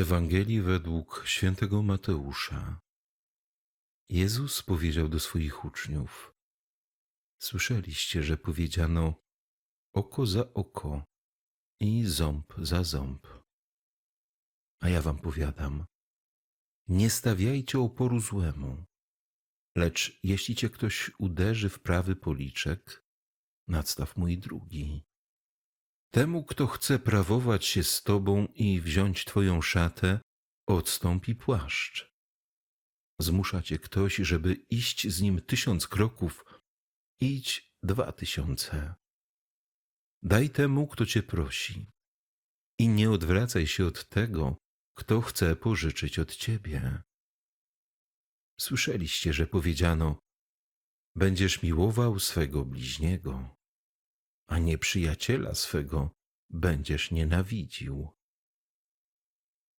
Ewangelii według świętego Mateusza. Jezus powiedział do swoich uczniów: Słyszeliście, że powiedziano oko za oko i ząb za ząb. A ja wam powiadam: nie stawiajcie oporu złemu, lecz jeśli cię ktoś uderzy w prawy policzek, nadstaw mój drugi. Temu, kto chce prawować się z tobą i wziąć twoją szatę, odstąpi płaszcz. Zmusza cię ktoś, żeby iść z nim tysiąc kroków, idź dwa tysiące. Daj temu, kto cię prosi, i nie odwracaj się od tego, kto chce pożyczyć od ciebie. Słyszeliście, że powiedziano: Będziesz miłował swego bliźniego a nieprzyjaciela swego będziesz nienawidził.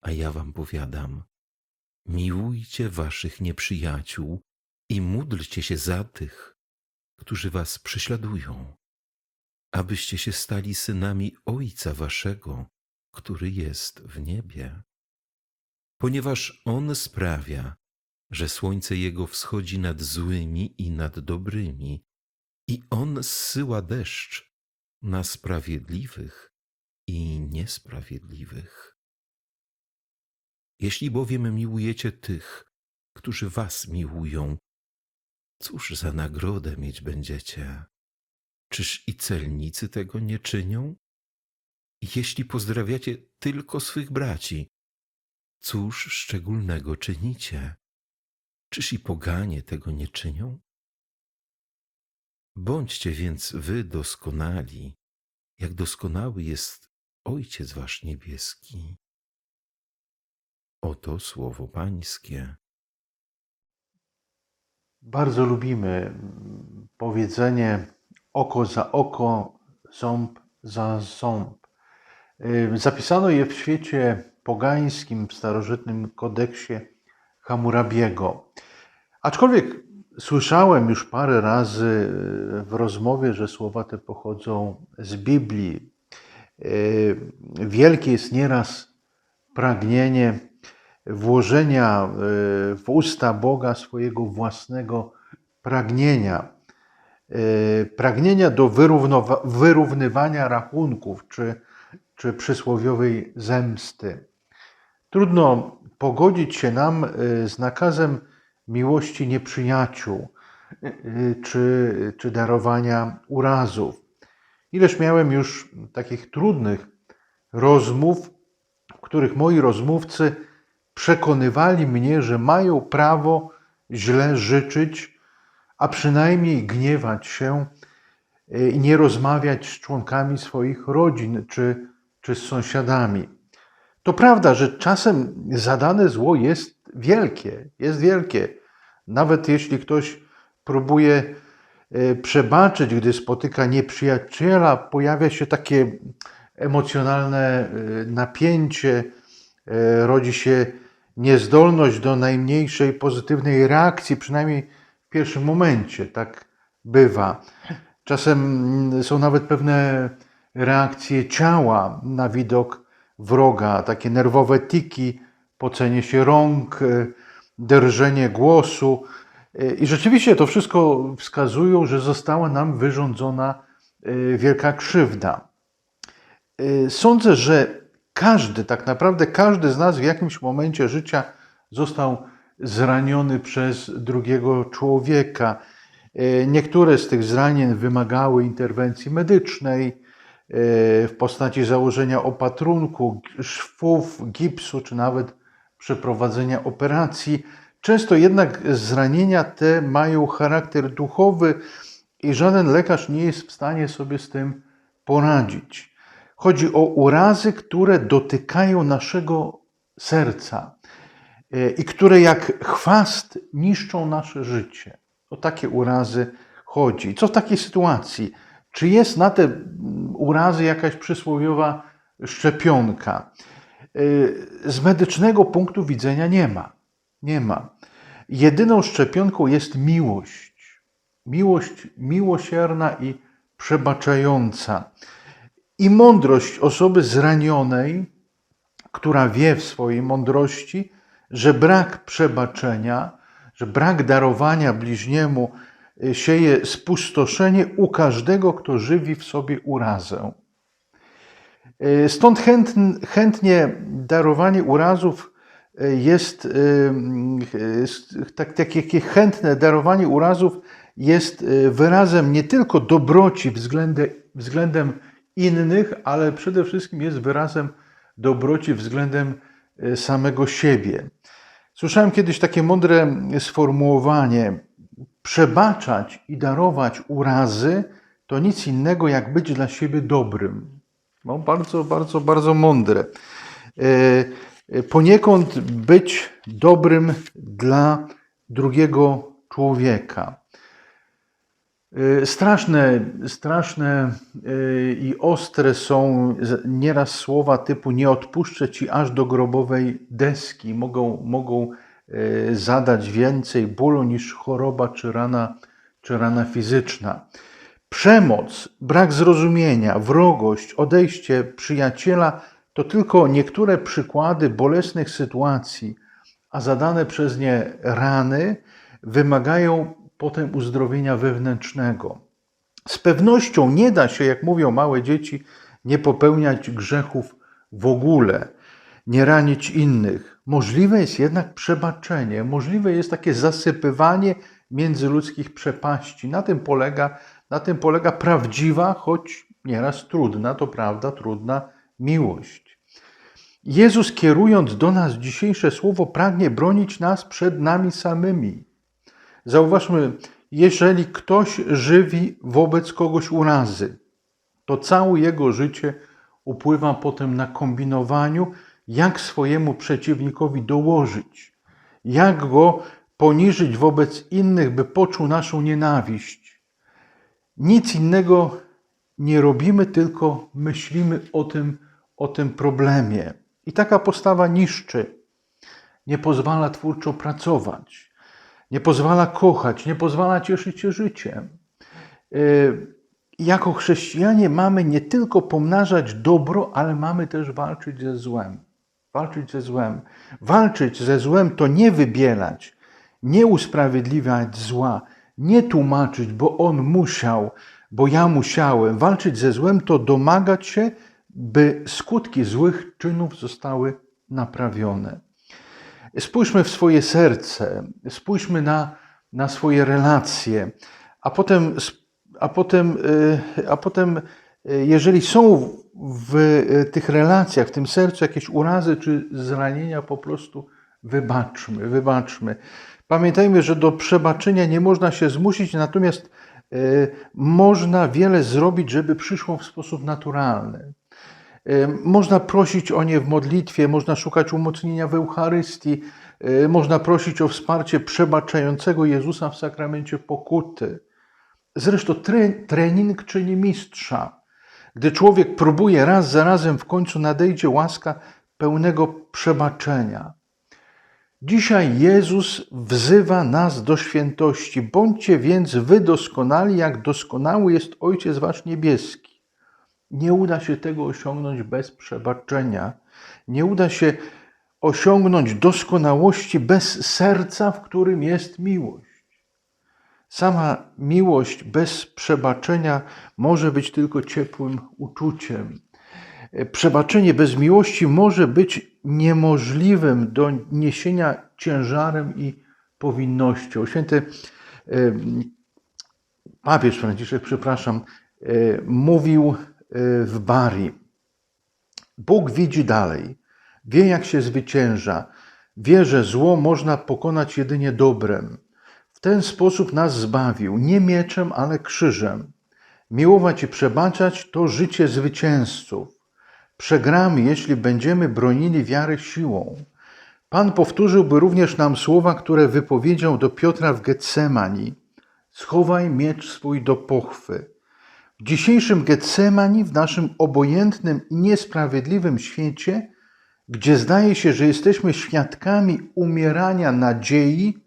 A ja wam powiadam, miłujcie waszych nieprzyjaciół i módlcie się za tych, którzy was prześladują, abyście się stali synami Ojca waszego, który jest w niebie. Ponieważ On sprawia, że słońce Jego wschodzi nad złymi i nad dobrymi, i On zsyła deszcz na sprawiedliwych i niesprawiedliwych. Jeśli bowiem miłujecie tych, którzy was miłują, cóż za nagrodę mieć będziecie? Czyż i celnicy tego nie czynią? Jeśli pozdrawiacie tylko swych braci, cóż szczególnego czynicie? Czyż i poganie tego nie czynią? Bądźcie więc wy doskonali, jak doskonały jest Ojciec Wasz Niebieski. Oto słowo Pańskie. Bardzo lubimy powiedzenie oko za oko, ząb za ząb. Zapisano je w świecie pogańskim, w starożytnym kodeksie Hammurabiego. Aczkolwiek Słyszałem już parę razy e, w rozmowie, że słowa te pochodzą z Biblii. E, wielkie jest nieraz pragnienie włożenia e, w usta Boga swojego własnego pragnienia. Pragnienia do wyrównywania rachunków czy, czy przysłowiowej zemsty. Trudno pogodzić się nam z nakazem miłości nieprzyjaciół y, y, czy, czy darowania urazów. Ileż miałem już takich trudnych rozmów, w których moi rozmówcy przekonywali mnie, że mają prawo źle życzyć, a przynajmniej gniewać się y, i nie rozmawiać z członkami swoich rodzin czy, czy z sąsiadami. To prawda, że czasem zadane zło jest wielkie, jest wielkie. Nawet jeśli ktoś próbuje e, przebaczyć, gdy spotyka nieprzyjaciela, pojawia się takie emocjonalne e, napięcie, e, rodzi się niezdolność do najmniejszej pozytywnej reakcji, przynajmniej w pierwszym momencie. Tak bywa. Czasem mm, są nawet pewne reakcje ciała na widok wroga, takie nerwowe tiki, pocenie się rąk, drżenie głosu. I rzeczywiście to wszystko wskazują, że została nam wyrządzona e, wielka krzywda. E, sądzę, że każdy, tak naprawdę każdy z nas w jakimś momencie życia został zraniony przez drugiego człowieka. E, niektóre z tych zranień wymagały interwencji medycznej w postaci założenia opatrunku, szwów, gipsu czy nawet przeprowadzenia operacji. Często jednak zranienia te mają charakter duchowy i żaden lekarz nie jest w stanie sobie z tym poradzić. Chodzi o urazy, które dotykają naszego serca e, i które jak chwast niszczą nasze życie. O takie urazy chodzi. Co w takiej sytuacji? Czy jest na te urazy jakaś przysłowiowa szczepionka? Z medycznego punktu widzenia nie ma. Nie ma. Jedyną szczepionką jest miłość. Miłość miłosierna i przebaczająca. I mądrość osoby zranionej która wie w swojej mądrości, że brak przebaczenia, że brak darowania bliźniemu y, sieje spustoszenie u każdego, kto żywi w sobie urazę. Y, Stąd chętn- chętnie darowanie urazów y, jest, y, tak, tak jakie chętne darowanie urazów jest wyrazem nie tylko dobroci względem, względem innych, ale przede wszystkim jest wyrazem dobroci względem samego siebie. Słyszałem kiedyś takie mądre sformułowanie: przebaczać i darować urazy to nic innego jak być dla siebie dobrym. No, bardzo, bardzo, bardzo mądre. E, e, Poniekąd być dobrym dla drugiego człowieka. E, Straszne, straszne i ostre są nieraz słowa typu nie odpuszczę ci aż do grobowej deski. Mogą, mogą zadać więcej bólu niż choroba czy rana, czy rana fizyczna. Przemoc, brak zrozumienia, wrogość, odejście przyjaciela to tylko niektóre przykłady bolesnych sytuacji, a zadane przez nie rany wymagają potem uzdrowienia wewnętrznego. Z pewnością nie da się, jak mówią małe dzieci, nie popełniać grzechów w ogóle, nie ranić innych. Możliwe jest jednak przebaczenie, możliwe jest takie zasypywanie międzyludzkich przepaści. Na tym polega, na tym polega prawdziwa, choć nieraz trudna, to prawda, trudna miłość. Jezus, kierując do nas dzisiejsze słowo, pragnie bronić nas przed nami samymi. Zauważmy, jeżeli ktoś żywi wobec kogoś urazy, to całe jego życie upływa potem na kombinowaniu, jak swojemu przeciwnikowi dołożyć, jak go poniżyć wobec innych, by poczuł naszą nienawiść. Nic innego nie robimy, tylko myślimy o tym, o tym problemie. I taka postawa niszczy, nie pozwala twórczo pracować, nie pozwala kochać, nie pozwala cieszyć się życiem. Yy, Jako chrześcijanie mamy nie tylko pomnażać dobro, ale mamy też walczyć ze złem. Walczyć ze złem. Walczyć ze złem to nie wybierać, nie usprawiedliwiać zła, nie tłumaczyć, bo on musiał, bo ja musiałem. Walczyć ze złem to domagać się, by skutki złych czynów zostały naprawione. Spójrzmy w swoje serce, spójrzmy na, na swoje relacje, a potem, a, potem, y, a potem, y, jeżeli są w y, tych relacjach, w tym sercu jakieś urazy czy zranienia, po prostu wybaczmy, wybaczmy. Pamiętajmy, że do przebaczenia nie można się zmusić, natomiast y, można wiele zrobić, żeby przyszło w sposób naturalny. Y, Można prosić o nie w modlitwie, można szukać umocnienia w Eucharystii, y, można prosić o wsparcie przebaczającego Jezusa w sakramencie pokuty. Zresztą tre, trening czyni mistrza. Gdy człowiek próbuje raz za razem, w końcu nadejdzie łaska pełnego przebaczenia. Dzisiaj Jezus wzywa nas do świętości. Bądźcie więc wy doskonali, jak doskonały jest Ojciec Wasz Niebieski. Nie uda się tego osiągnąć bez przebaczenia. Nie uda się osiągnąć doskonałości bez serca, w którym jest miłość. Sama miłość bez przebaczenia może być tylko ciepłym uczuciem. Przebaczenie bez miłości może być niemożliwym do niesienia ciężarem i powinnością. Święty papież Franciszek, przepraszam, e, mówił e, w Bari. Bóg widzi dalej, wie jak się zwycięża, wie, że zło można pokonać jedynie dobrem. W ten sposób nas zbawił, nie mieczem, ale krzyżem. Miłować i przebaczać to życie zwycięzców. Przegramy, jeśli będziemy bronili wiary siłą. Pan powtórzyłby również nam słowa, które wypowiedział do Piotra w Getsemani. Schowaj miecz swój do pochwy. W dzisiejszym Getsemani, w naszym obojętnym i niesprawiedliwym świecie, gdzie zdaje się, że jesteśmy świadkami umierania nadziei,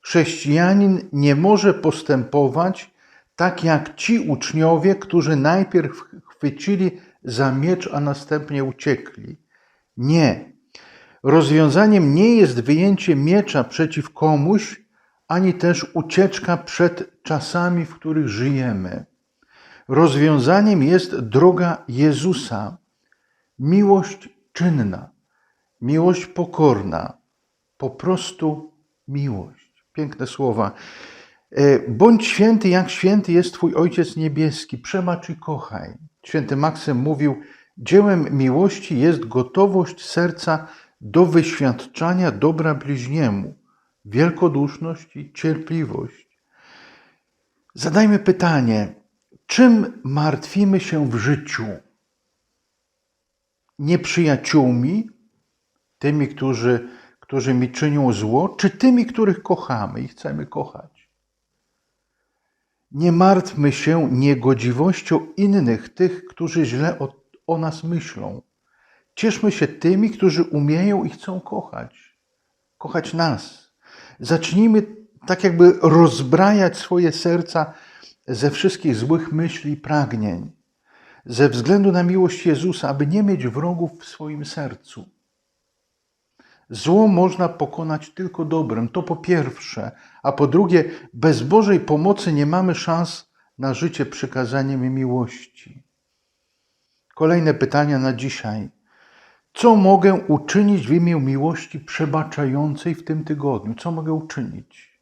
chrześcijanin nie może postępować tak jak ci uczniowie, którzy najpierw chwycili za miecz, a następnie uciekli. Nie. Rozwiązaniem nie jest wyjęcie miecza przeciw komuś, ani też ucieczka przed czasami, w których żyjemy. Rozwiązaniem jest droga Jezusa, miłość czynna, miłość pokorna, po prostu miłość. Piękne słowa. E, Bądź święty, jak święty jest Twój Ojciec Niebieski. Przebacz i kochaj. Święty Maksym mówił, dziełem miłości jest gotowość serca do wyświadczania dobra bliźniemu, wielkoduszność i cierpliwość. Zadajmy pytanie, czym martwimy się w życiu? Nieprzyjaciółmi, tymi, którzy, którzy mi czynią zło, czy tymi, których kochamy i chcemy kochać? Nie martwmy się niegodziwością innych, tych, którzy źle o, o nas myślą. Cieszmy się tymi, którzy umieją i chcą kochać, kochać nas. Zacznijmy tak jakby rozbrajać swoje serca ze wszystkich złych myśli i pragnień, ze względu na miłość Jezusa, aby nie mieć wrogów w swoim sercu. Zło można pokonać tylko dobrem, to po pierwsze, a po drugie, bez Bożej pomocy nie mamy szans na życie przykazaniem miłości. Kolejne pytania na dzisiaj. Co mogę uczynić w imię miłości przebaczającej w tym tygodniu? Co mogę uczynić?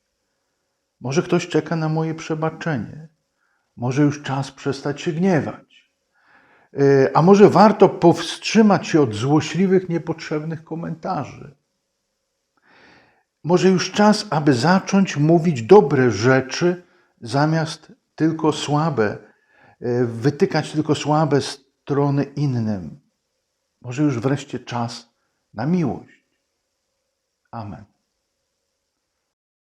Może ktoś czeka na moje przebaczenie. Może już czas przestać się gniewać. A może warto powstrzymać się od złośliwych, niepotrzebnych komentarzy? Może już czas, aby zacząć mówić dobre rzeczy, zamiast tylko słabe, yy, wytykać tylko słabe strony innym. Może już wreszcie czas na miłość. Amen.